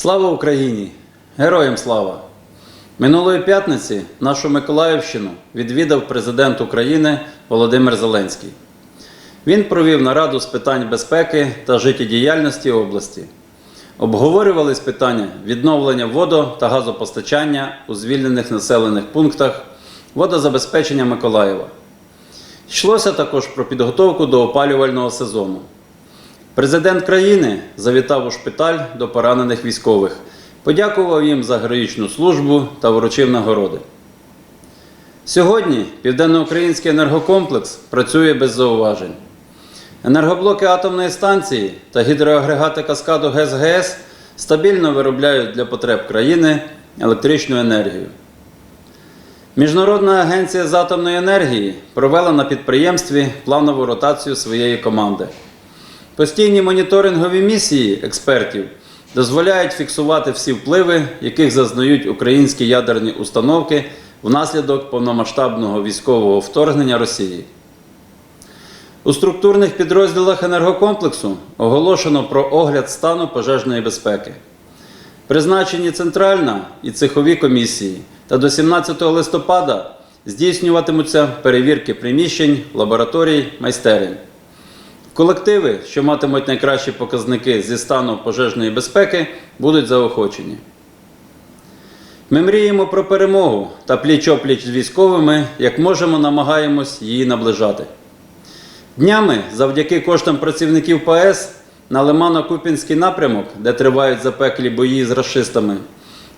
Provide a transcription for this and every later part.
Слава Україні! Героям слава! Минулої п'ятниці нашу Миколаївщину відвідав президент України Володимир Зеленський. Він провів нараду з питань безпеки та життєдіяльності області. Обговорювались питання відновлення водо- та газопостачання у звільнених населених пунктах водозабезпечення Миколаєва. Йшлося також про підготовку до опалювального сезону. Президент країни завітав у шпиталь до поранених військових, подякував їм за героїчну службу та вручив нагороди. Сьогодні Південноукраїнський енергокомплекс працює без зауважень. Енергоблоки атомної станції та гідроагрегати каскаду ГЕС-ГЕС стабільно виробляють для потреб країни електричну енергію. Міжнародна агенція з атомної енергії провела на підприємстві планову ротацію своєї команди. Постійні моніторингові місії експертів дозволяють фіксувати всі впливи, яких зазнають українські ядерні установки внаслідок повномасштабного військового вторгнення Росії. У структурних підрозділах енергокомплексу оголошено про огляд стану пожежної безпеки. Призначені центральна і цехові комісії та до 17 листопада здійснюватимуться перевірки приміщень, лабораторій, майстерень. Колективи, що матимуть найкращі показники зі стану пожежної безпеки, будуть заохочені. Ми мріємо про перемогу та пліч-опліч з військовими, як можемо, намагаємось її наближати. Днями, завдяки коштам працівників ПАЕС, на Лимано-Купінський напрямок, де тривають запеклі бої з расистами,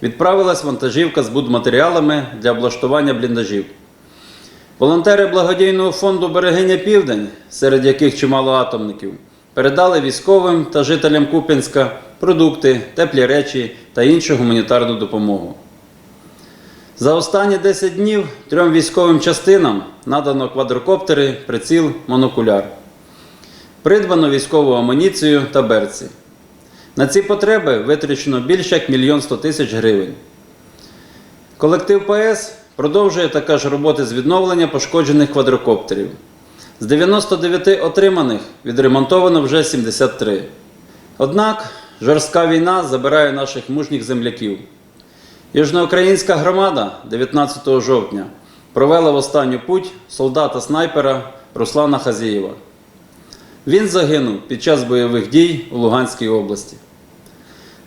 відправилась вантажівка з будматеріалами для облаштування бліндажів. Волонтери благодійного фонду Берегиня Південь, серед яких чимало атомників, передали військовим та жителям Куп'янська продукти, теплі речі та іншу гуманітарну допомогу. За останні 10 днів трьом військовим частинам надано квадрокоптери, приціл, монокуляр. Придбано військову амуніцію та берці. На ці потреби витрачено більше як мільйон 100 тисяч гривень. Колектив ПС продовжує також роботи з відновлення пошкоджених квадрокоптерів. З 99 отриманих відремонтовано вже 73. Однак жорстка війна забирає наших мужніх земляків. Южноукраїнська громада 19 жовтня провела в останню путь солдата-снайпера Руслана Хазієва. Він загинув під час бойових дій у Луганській області.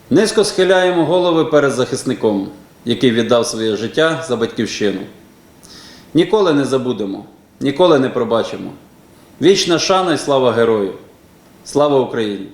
Низько схиляємо голови перед захисником, який віддав своє життя за батьківщину. Ніколи не забудемо, ніколи не пробачимо. Вічна шана і слава герою! Слава Україні!